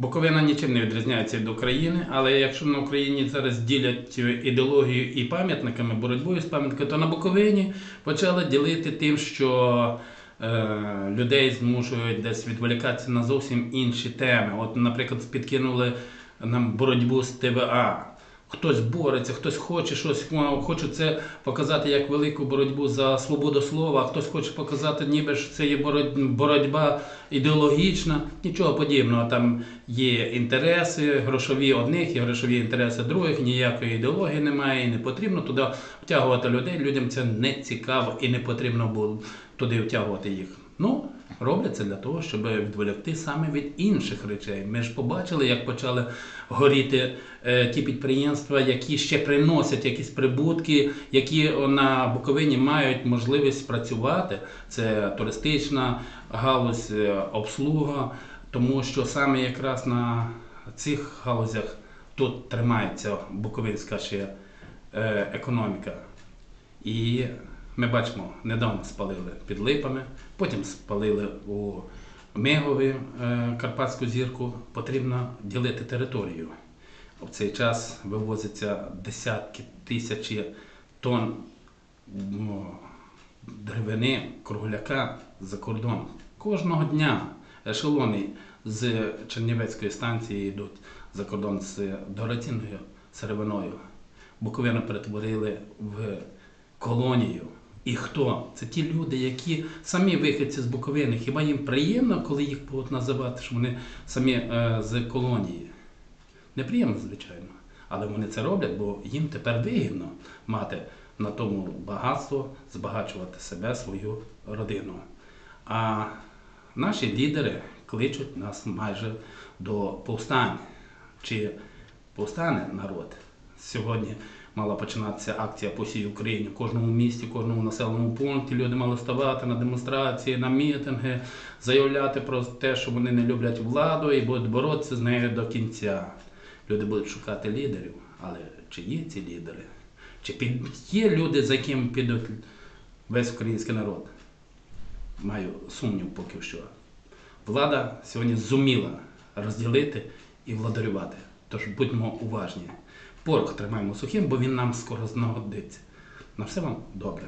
Буковина нічим не відрізняється від України, але якщо на Україні зараз ділять ідеологію і пам'ятниками, боротьбою з пам'ятниками, то на Буковині почали ділити тим, що е, людей змушують десь відволікатися на зовсім інші теми. От, наприклад, підкинули нам боротьбу з ТВА. Хтось бореться, хтось хоче щось, хоче це показати як велику боротьбу за свободу слова, хтось хоче показати, ніби ж це є бороть- боротьба ідеологічна. Нічого подібного. Там є інтереси грошові одних, є грошові інтереси других, ніякої ідеології немає і не потрібно туди втягувати людей. Людям це не цікаво і не потрібно було туди втягувати їх. Ну, роблять це для того, щоб відволікти саме від інших речей. Ми ж побачили, як почали горіти е, ті підприємства, які ще приносять якісь прибутки, які на Буковині мають можливість працювати. Це туристична галузь, е, обслуга, тому що саме якраз на цих галузях тут тримається буковинська ще е, економіка. І ми бачимо, недавно спалили під липами, потім спалили у Мигові е, Карпатську зірку. Потрібно ділити територію. В цей час вивозяться десятки тисячі тонн деревини, кругляка за кордон. Кожного дня ешелони з Чернівецької станції йдуть за кордон з дорогоцінною сировиною. Буковину перетворили в колонію. І хто? Це ті люди, які самі виходці з Буковини. Хіба їм приємно, коли їх будуть називати, що вони самі е, з колонії? Неприємно, звичайно. Але вони це роблять, бо їм тепер вигідно мати на тому багатство, збагачувати себе, свою родину. А наші лідери кличуть нас майже до повстань. Чи повстане народ? Сьогодні мала починатися акція по всій Україні. В кожному місті, кожному населеному пункті люди мали ставати на демонстрації, на мітинги, заявляти про те, що вони не люблять владу і будуть боротися з нею до кінця. Люди будуть шукати лідерів, але чи є ці лідери? Чи під... є люди, за яким підуть весь український народ? Маю сумнів поки що. Влада сьогодні зуміла розділити і владарювати. Тож будьмо уважні. Порох тримаємо сухим, бо він нам скоро знагодиться. На все вам добре.